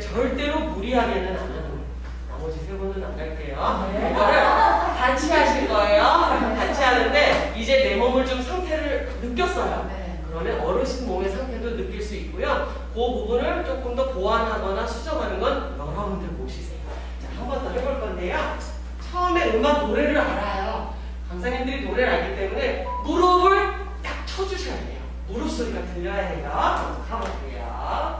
절대로 무리하게는 안 하는 거예요. 나머지 세 분은 안 갈게요. 네. 이거를 같이 하실 거예요. 같이 하는데 이제 내 몸을 좀 상태를 느꼈어요. 네. 그러면 어르신 몸의 상태도 느낄 수 있고요. 그 부분을 조금 더 보완하거나 수정하는 건 여러분들 몫이세요. 자, 한 번 더 해볼 건데요. 처음에 음악 노래를 알아요. 강사님들이 노래를 알기 때문에 무릎을 딱 쳐주셔야 돼요. 무릎 소리가 들려야 해요. 가볼게요.